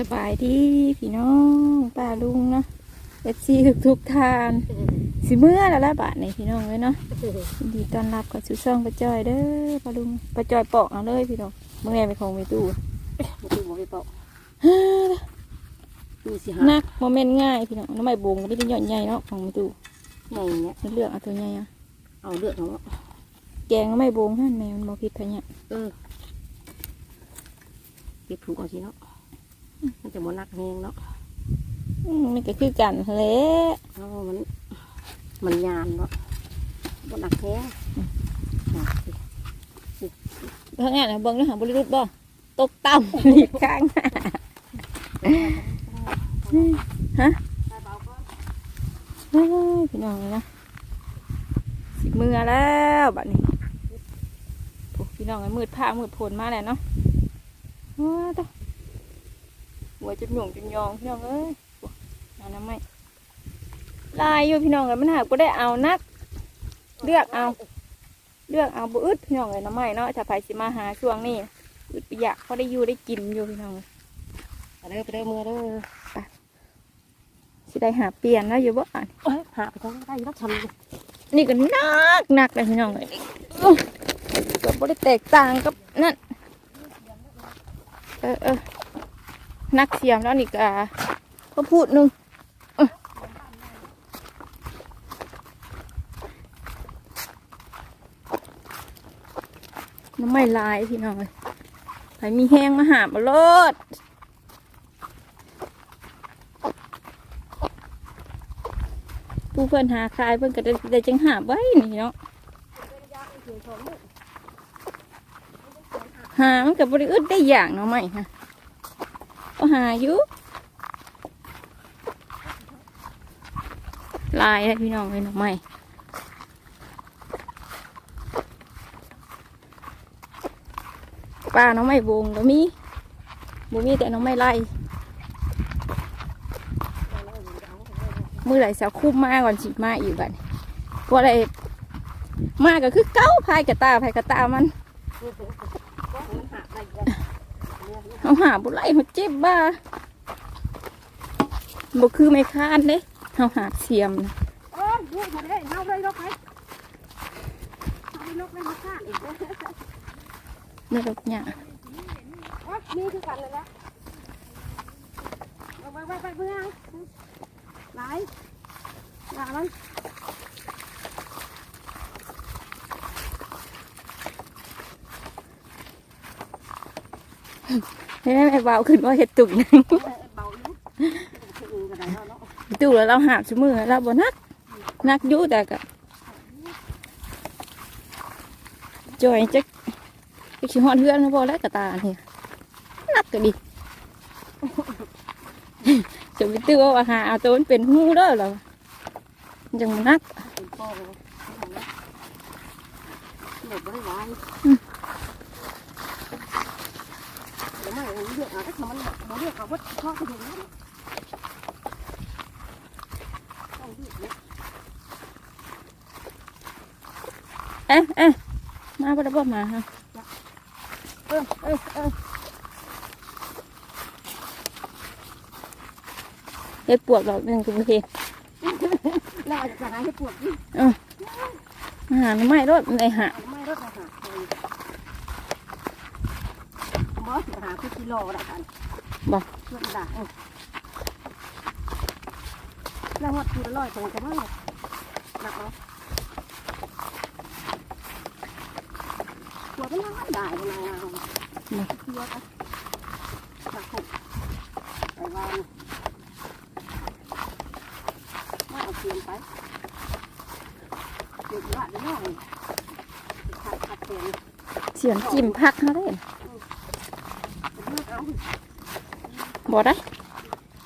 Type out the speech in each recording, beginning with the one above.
สบายดีพี่น้องป้าลุงเนาะเอฟซีทุกทุกๆทาน สิเมื่อแล้วละบาทในพี่น้องเลยเนาะยินดีต้อนรับกับสุซ่องป้าจอยเด้อป้าลุงป้าจอยปอกเอาเลยพี่น้องเมื่อไงไปของไปตู้มาดูบ่ไปเปาะดูสิฮะนักโมเมนต์ง่ายพี่น้องน้ำไม่บงก็ไม่ได้หย่อนใหญ่เนาะของไปตู้ใหญ่เนี่ยเลือกเอาตัวใหญ่อะเอาเลือดเอาแกงน้ำไม่บงหั่นแม่มันบอพิษพะเนี่ยเออเก็บผูกเอาสิเนาะ มันจะบ่นักแหงเนาะอืมมันก็คือกันแหละเอามัน มันยานเนาะบ่นักแหงน่ะสิเพราะงั้นนะเบิ้งแล้วหาบริรุษบ่ตกต่ำหลีกข้างหน้าฮะเบาๆก่อนเฮ้ยพี่น้องเลยนะสิมือแล้วบัดนี้โอ้พี่น้องไอ้มืดผ้ามืดผลมาแล้วเนาะว้าตะ หัวจะหยุ่งจะยองพี่น้องเอ้ยโอ้เอาน้ำไม่ลายอยู่พี่น้องเลยมันหากก็ได้เอานัก เลือกเอา เลือกเอาบุอึดพี่น้องเลยน้ำไม่เนาะถ้าใครสิมาหาช่วงนี้อึดไปอยากเขาได้อยู่ได้กินอยู่พี่น้องเอ้ยไปเด้อไปเด้อมือเด้อสิได้หาเปลี่ยนแล้วอยู่บ่อะเอ้ยหาไปทางได้รักทำนี่ก็หนักหนักเลยพี่น้องเลยอุ๊ยเกือบบ่ได้แตกต่างกับนั่นเออเออ นักเสียมแล้วนี่ก็ก็พูดหนึ่งเออน้ำไม่ลายพี่น้องเลยใครมีแห้งมาหามาโลดผู้เพื่อนหาคายเพื่อนก็ได้ได้จังหาไว้นี่เนาะหามันกับบริอึดได้อย่างเนาะไหมฮะ ก็หาอยู่ลายเลยพี่น้องเลยเนาะไหมป้าน้องไม่บงก็มีบ่มีแต่น้องไม่ไล่มือไหลสาวคุ้มมาก่อนสิมาอีกบัดว่าอะไรมาก็คือเก้าพายกระตาพายกระตามัน เขาหาบุไรเขาเจ็บบ้าบ่คือไม่คาดเด้เขาหาเสียมนะโอ้ยพูดมาได้เอาเลยลกไปเอาไปลกเลยมาฆ่าอีกเด้อในรถเนี่ยโอ๊ยนี่คือกันเลยละเอาไปไปไปเพื่อนไหลหลามันให้แม่เบาขึ้นว่าเห็ดตุ่มเบาอยู่คืออื่นก็ได้เนาะเนาะตุ่แล้วเราหาบชั่มือเราบนักนักยู่แต่ก็จอยจักจักชิฮอดเฮือนพอแล้วกระตาเนี่ยนักก็ดิจะไปตื้อว่าหาเอาตัวมันเป็นหูเด้อเรอจังนักเป็นพ่อเลยเด็กไม่ได้ไว้เดี๋ยวไม่เลือกเอาแต่มันมันเลือกเอาวัดข้อที่เห็นนะต้องเลือกเนี่ยเอ๊ะเอ๊ะมาบ่ได้บ่มาฮะเออเออเออเฮ็ดปวกดอกหนึงคือบ่เฮ็ดน่าจะหาให้ปวดยิ่งอาหารไม่รสในหาไม่รถนะค่ะ บอสหาคือกิโลละกันเพื่อนด่าแล้ววัดคือร้อยตรงกันมั้งหนักเนาะหัวเป็นยังได้เป็นยังเอาคือว่าหนักหกไปวางไม่เอาเทียนไปเดี๋ยวว่าเดี๋ยวน้องขัดขัดเทียนเสียงจิ้มพักเขาได้เดี๋ยวเอา บ่ได้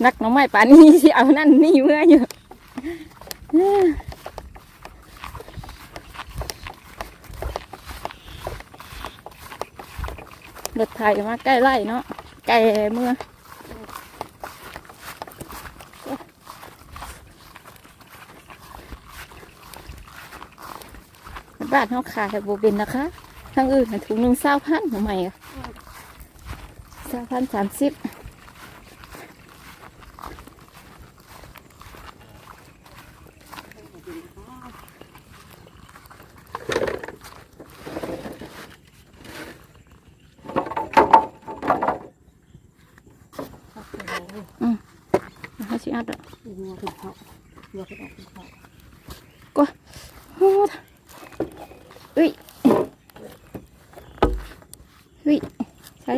นักน้องไม้ป่านนี้สิเอานั่นนี่เมื่ออยู่เอ้อรถไทยมาใกล้ไร่เนาะใกล้เมื่อบ้านเขาขายโบเป็นนะคะทั้งอื่นถุงหนึ่งเศร้าพันทำไมอะเศร้าพันสามสิบ อัดอะงัวขึ้นเขางัวขึ้นออกขึ้นเขาโอ้เฮ้ยเฮ้ยใช่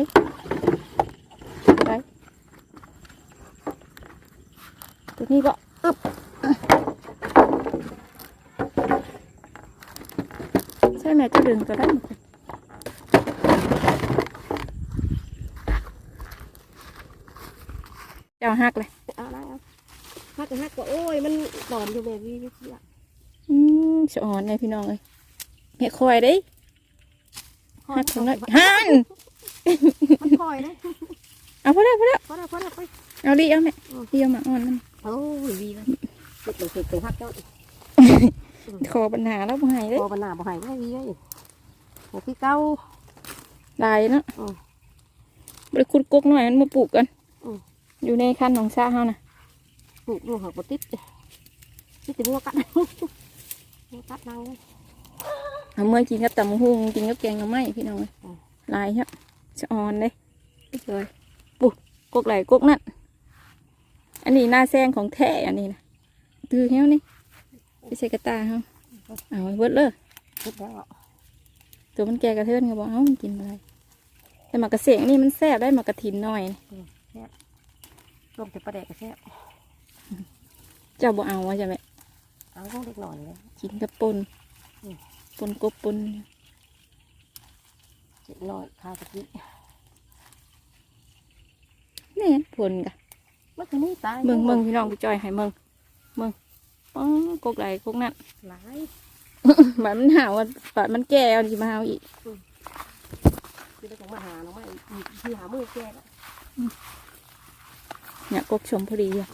ใช่ตัวนี้บ่อึบใช่ไหมเจะดึงตัวได้หมดเลยเจ้าหักเลยเอาได้เอา ฮักก็ฮักก็โอ้ย มันตอนอยู่แบบนี้นี่ละอืมสะอ่อนเลยพี่น้องเลยเห็ดคอยเด้หักตรงนั้นหันมันคอยนะเอาพอแล้วพอแล้วพอแล้วพอแล้วไปเอาดิเอาแม่ดิเอามาอ่อนมันโอ้ยดีเลยติดตัวติดตัวฮักเจ้าขอปัญหาแล้วบ่ให้เด้พอปัญหาบ่ให้ไม่ดีเลยโอ้พี่เก้าลายเนาะไปขุดกกหน่อยมันมาปลูกกัน อยู่ในคันของซาเฮานะ ปลูกลูกหักบ่ติดติดแต่งัวกัดงัวกัดนางเลยเอาเมื่อกินกับตำบักหุ่งกินกับแกงหน่อไม้พี่น้องเลยอืมลายครับสะอ่อนเลยเลยปุ๊กกไหลกกนั่นอันนี้หน้าแซงของแท้อันนี้นะตือเฮ้วนี่ไปใส่กระตาเฮาเอาเบิดเลยติดแล้วอะตัวมันแก่กระเทือนก็บอกเอ้ามันกินอะไรแต่หมากกระเสียงนี่มันแซ่บได้หมากกระถินหน่อยรวมแต่ปลาแดกก็แซ่บ เจ้าบ่เอาว่าจะไหมเอาต้องเล็กหน่อยเลย กินกับปนอืม ปนกบปนเล็กหน่อยข้าวกะทิแน่ปนกะเมื่อคืนนี้ตายเมืองเมืองพี่น้องพี่จอยให้เมืองเมืองป้องกกไหลกกนั่น หลายบาดมันหาวอะบาดมันแก่เอาสิมาเอาอีก คือได้ของมาหาน้องมาอีกที่หามือแก่แล้วเนี่ยกกชมพอดีอะ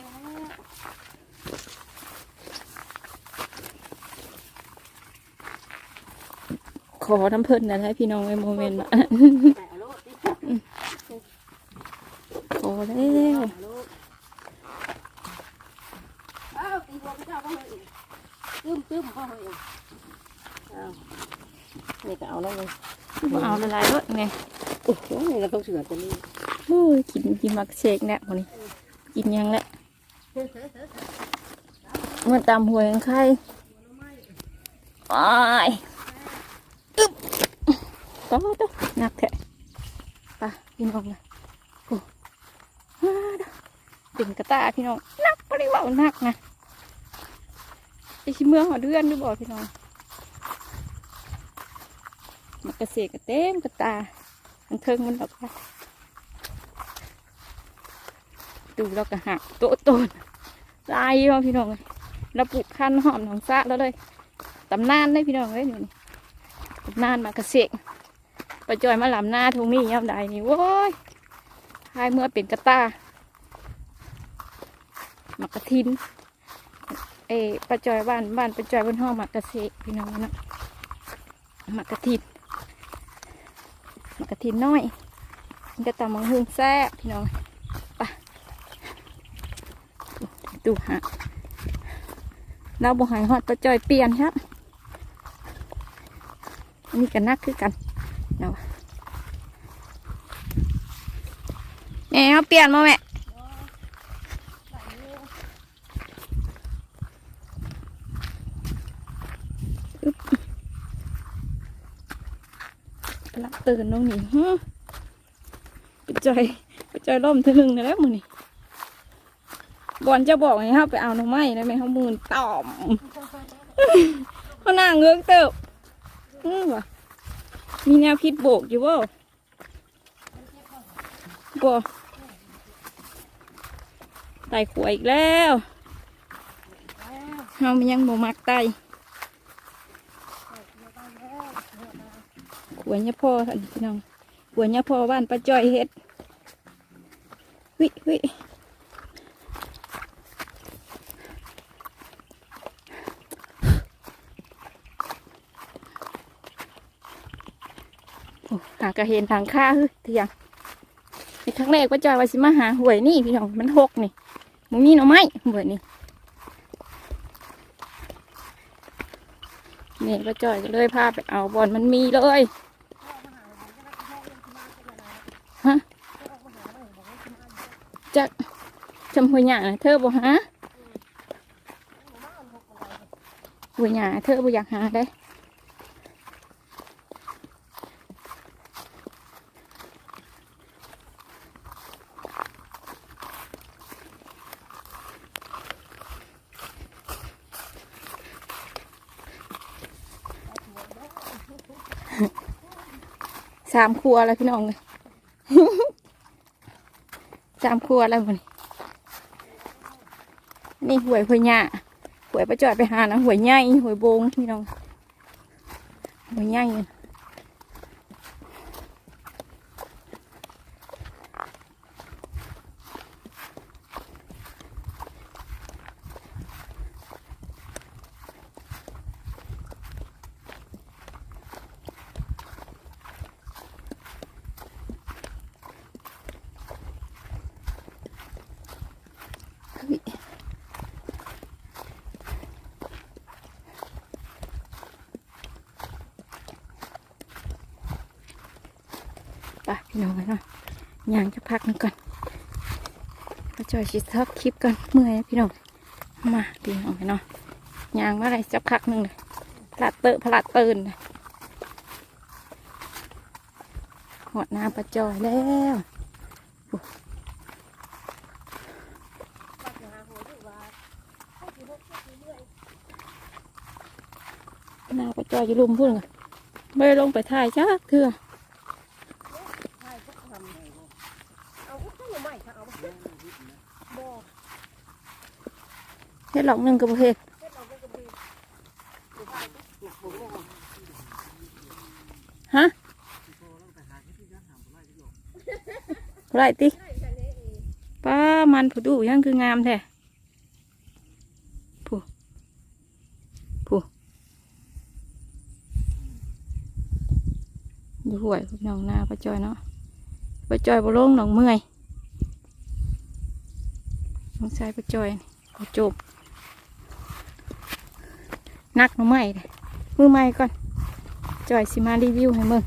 ามือจะแก่แล้วขอน้ำเพิ่นนะให้พี่น้องในโมเมนต์มาแต่เอาโลดดิขอแล้วเอาโลดอ้าวตีหัวพระเจ้าก็เฮ้ยตึ้มตึ้มก็เฮ้ยอ้าวนี่ก็เอาแล้วเลยบ่เอาละลายรถไงโอ้โหนี่เราต้องเสือจะนี่โอ้ยกินกินมักเชกเนี่ยคนนี้กินยังแหละเมื่อตามหวยของใครไอ้ายอึ๊บต่อต่อหนักแท้ไปพี่น้องนะโอ้ด้อเป็นกระตาพี่น้องหนักปริว่าหนักนะไอชิเมืองหอเดือนดูบอกพี่น้องมันกระเสกกระเต็มกระตา มันเทิงมันหรอกค่ะดูแล้วก็หักโตโตนลายเนาพี่น้องเลย แล้วปลูกขั้นหอมหนองซะแล้วเลยตำนานได้พี่น้องเลยอยู่นี่ตำนานมากระเสกไปจอยมาหลำหน้าทงนี้ย่ำใดนี่โว้ยพายเมื่อเป็นกระตาหมักกระทินเอ้ปลาจอยบ้านบ้านปลาจอยบนห้องหมักกระเสกพี่น้องนะหมักกระทินมากระทินน้อยมันก็ตำมังหุงแซ่พี่น้องไปดูฮะ เราบอกหายฮอดประจอยเปลี่ยนครับอันนี้กันนักคือกันเนาะแม่เอาเปลี่ยนมาแม่กำลังตื่นน้องหนิฮึไปจอยไปจอยล่มเธอหนึ่งนะแล้วมือนี่ บอลจะบอกให้เขาไปเอาหน่อไม้นะแม่เขามือนต่อมเขาหน้าเงือกเติบอือวะมีแนวคิดโบกอยู่บ่บ่ไต่ขวอีกแล้วเฮามันยังบ่มักไตขวเนี่ยพ่อท่านพี่น้องขวเนี่ยพ่อบ้านป้าจ้อยเฮ็ดวิวิโอ้หา กระเห็นทางข้าเฮ้ยเถียงในครั้งแรกป้าจอยว่าสิมาหาหวยนี่พี่น้องมันหกนี่มึงมีหน่อไหมหวยนี่นี่ป้าจอยก็เลยพาไปเอาบอลมันมีเลยฮะจักจำหัวหยาเธอบ่หาหัวหยาเธอบ่อยากหาได้ สามครัวแล้วพี่น้องเลยสามครัวแล้วมันนี่หวยหวยหยาหวยประจอยไปหานะหวยใหญ่หวยโบงพี่น้องหวยใหญ่ ปพี่น้องเลยเนาะยางจะพักหนึงก่อนประจอยชิดทับคลิปก่อนเมื่อยพี่น้องมาพี่น้องเลยเนาะยางมาอะไรจะพักหนึ่งเลยพลัดเตอะพลัดเตินหัวน้ำประจอยแล้วน้ำประจอยอยู่ลุมพุ่นกันไม่ลงไปถ่ายจ้าเถื่อ อาอุ้ยข้าวหน่อไม้ค่ะเอาบ่เฮ็ดหลอกหนึ่งกับประเภทเฮ็ดเราก็กระบี่อยู่บ้านหนักผมเลยฮะไรติป้ามันผู้ดูยังคืองามแท้ผู้ผู้อยู่ห่วยพวกน้องหน้าป้าจอยเนาะป้าจอยบ่ลงหนองเมื่อย น้องชายป้าจอยเอาจบนักหน้องไม้เลยมือไม้ก่อนจอยสิมารีวิวให้มึง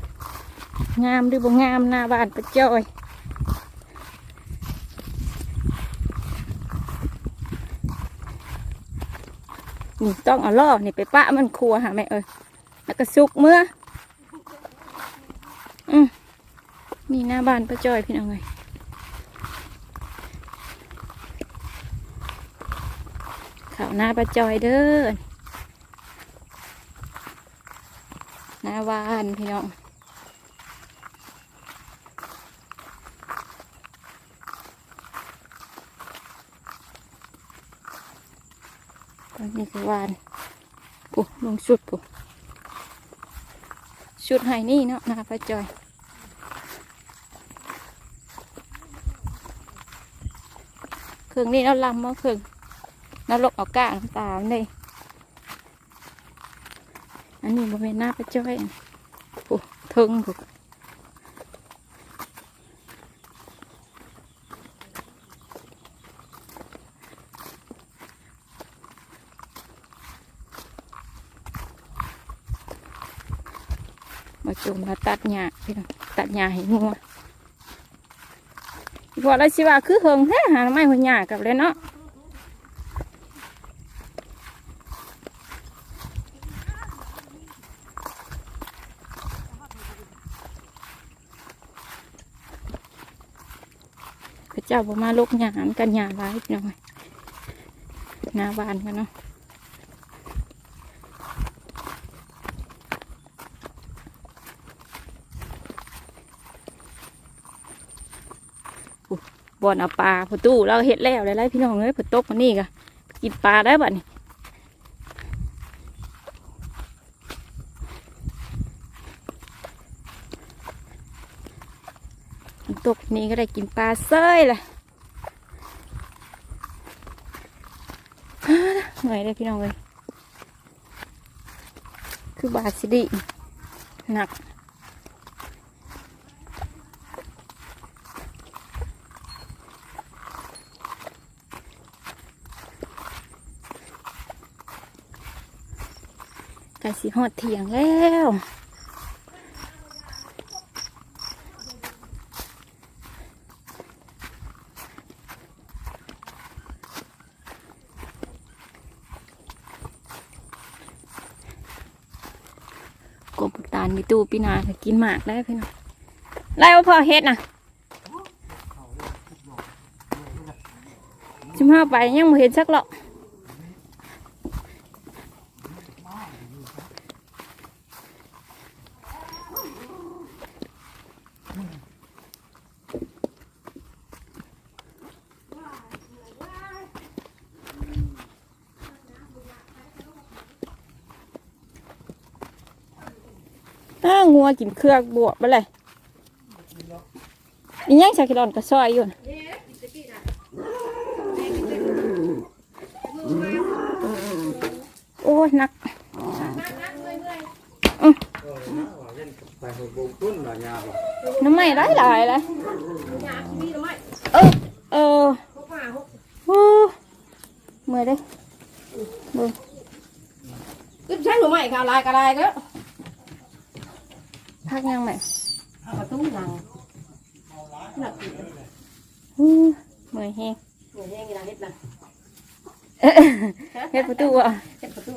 งามหรือบ่งามหน้าบ้านป้าจอยนี่ต้องเอาล่อนี่ไปปะมันครัวหาแม่เอ้ยแล้วก็สุกเมื่ออืมนี่หน้าบ้านป้าจอยพี่น้องไง ขาหน้าป้าจอยเด้อหน้าบ้านพี่น้องตอนนี้คือวานปุ๊ลงชุดปุ๊ชุดไห้นี่เนาะหน้าป้าจอยเครื่องนี้เราลำมาเครื่อง นรกเอาก้างตาลเลยอันนี้บริเวณหน้าไปจ้อยปุ๊เทิงปุ๊มาจุ่มมาตัดหญ้าพี่น้องตัดหญ้าให้งัวพอเราสิว่าคือเฮิงแท้หาไม้หัวหญ้ากับเลยเนาะ เจ้าบ่มาลกหยามันกันหญ้าร้ายหน่อยหน้าบานกันเนาะบ่อนเอาปลาผู้ตู้เราเห็ดแล้วได้ไรพี่น้องเอ้ยผู้ตกมานี่กะกินปลาได้บัดนี้ ตกนี่ก็ได้กินปลาเซ้ยละเหนื่อยเลยพี่น้องเลยคือบาสิดิหนักก่สีหอดเถียงแล้วานมีตู้ปีนาถ้ากินหมากได้พี่น้องไล่ว่าพอเฮ็ดนะชิมห้าไปยังไม่เห็นสักหรอกอ้างั วกินเครือกบวบไปเลยนี่ยังชาคิดอนกับซอยอยู่โอ้ยหนักน้ำไม่ไหลไหลายเลยเออเออโอ้เมื่อยเด้เบิ่งก็ใช้หรือไม่ค่ะลายกระลายก็ พักยังไหม ประตูหลังหนักอยู่ อู้เมื่อยแฮง เนี่ยยังไงเฮ็ดนะ เอ๊ะเฮ็ดประตูอะ เฮ็ดประตู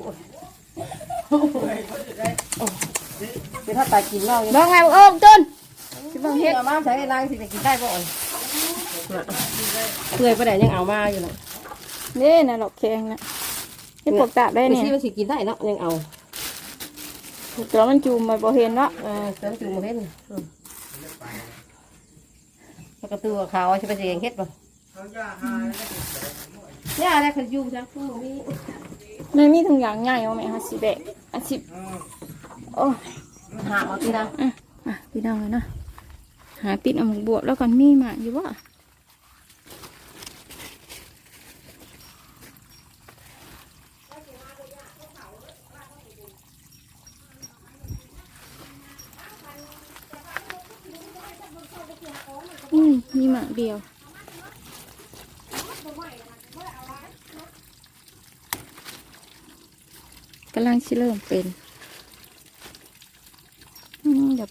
คือถ้าตายกินเหล้ายังบ้องไงบอกโอ้ต้นสิบ้องเฮ็ดเอามาใช้ล้างสิจะกินได้บ่อ่อยเปื่อยประเดี๋ยวยังเอามาอยู่นะนี่น่ะหลอกแข็งนะที่ปกตาได้ไอ้เนี่ยที่มันสิกินได้เนาะยังเอาตัวมันจูมมาบ่เห็นเนาะเออเสริมจูงมาเฮ็ดแล้วก็ตัวขาวใช่ไปเสียงเฮ็ดป่ะย่าได้คืออยู่จังคือมีไม่มีถุงยางใหญ่เอาไหมคะสิเบะอะสิโอ้ หามาที่นะอะอะพี่น้องเลยนะหาปิดเอาหมกบวบแล้วก่อนมีมาอยู่วะอืมมีหมาเดียวกำลังชิเริ่มเป็น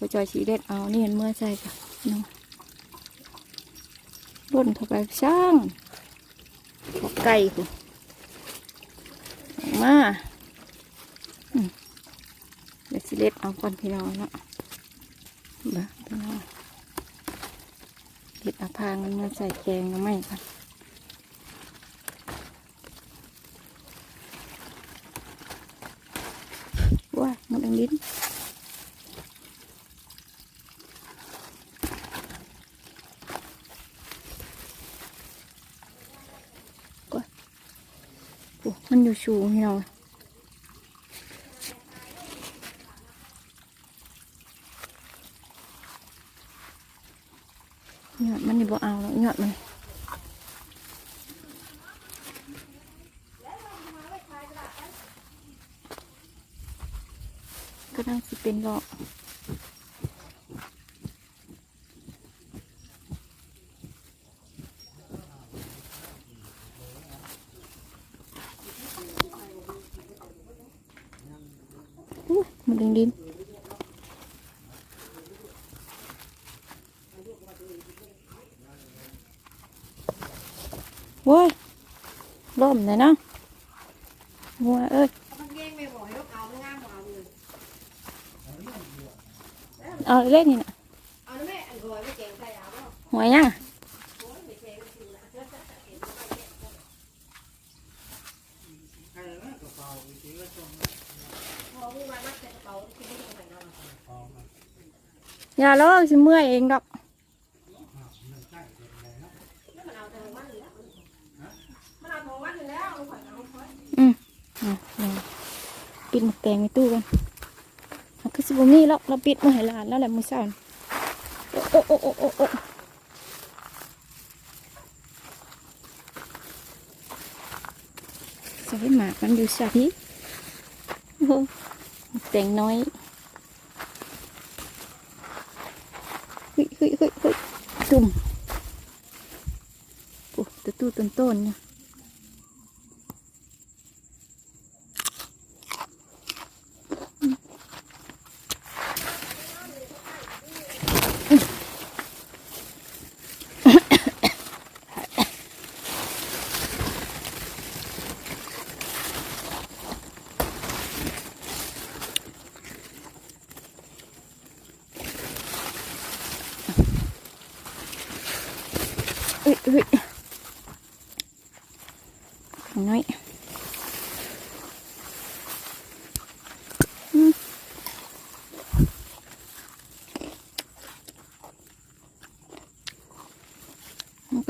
อืมเดี๋ยวไปจอยชีเด็ดเอานี่เห็นเมื่อใจจ้ะน้องร่นเข้าไปช่างไก่กูออกมาเดี๋ยวชิเด็ดเอาก่อนพี่น้องเนาะบ้าพี่น้องเด็ดอาพางมันมาใส่แกงก็ไม่ค่ะว้ามันอังลิ้น มันอยู่สูงพี่น้องยอดมันนี่บ่เอาแล้วยอดมันก็นั่งสิเป็นดอกอุ๊ย มันดินดินโว้ยล่มเลยเนาะวัวเอ้ยมันแย่งไม่บ่อยลูกเอาไม่งามบ่เอาเลยเอาเล่นนี่นะ เอาแม่อันก่อยไม่เก่งใส่เอาเนาะ หัวยังอะ พอมึงมามัดใส่กระเป๋าที่ไม่ได้ใส่เนาะ อย่าล้อสิเมื่อยเองดอกแล้วมันเอาทางมัดอยู่แล้วมันเอาทางมัดอยู่แล้วเอาข่อยเอาข่อยอืมอะเอาปิดหมกแตงในตู้กันคือสิบมีแล้วเราปิดมาให้หลานแล้วแหละมือเศร้านโอ้โอ้โอ้โอ้โอ้ใส่หมากมันอยู่ใส่โอ้โหมกแตงน้อย เฮ้ยเฮ้ยเฮ้ยเฮ้ยตุ่มโอ้ตะตู้ต้นๆเนี่ย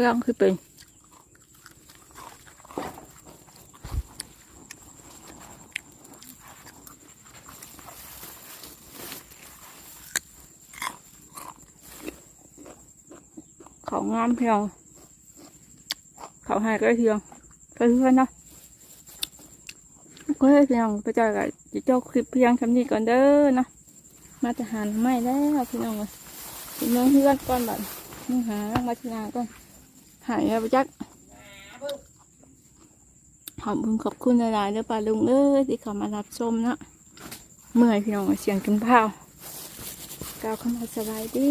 มันก็ยังคือเป็นเขางามเพียงเขาหายก็เพียงเพื่อนๆเนาะก็ให้เพียงไปจอกับจะเจ้าคลิปเพียงคำนี้ก่อนเด้อนะมาจะหาไม่แล้วพี่น้องเลยพี่น้องเพื่อนก่อนแบัดมึงหามาทีนาก่อน หายแล้วไปจักขอบคุณขอบคุณหลายๆเด้อป้าลุงเอ้ยที่เขามารับชมเนาะเมื่อยพี่น้องเสียงกินเผากล่าวเข้ามาสบายดี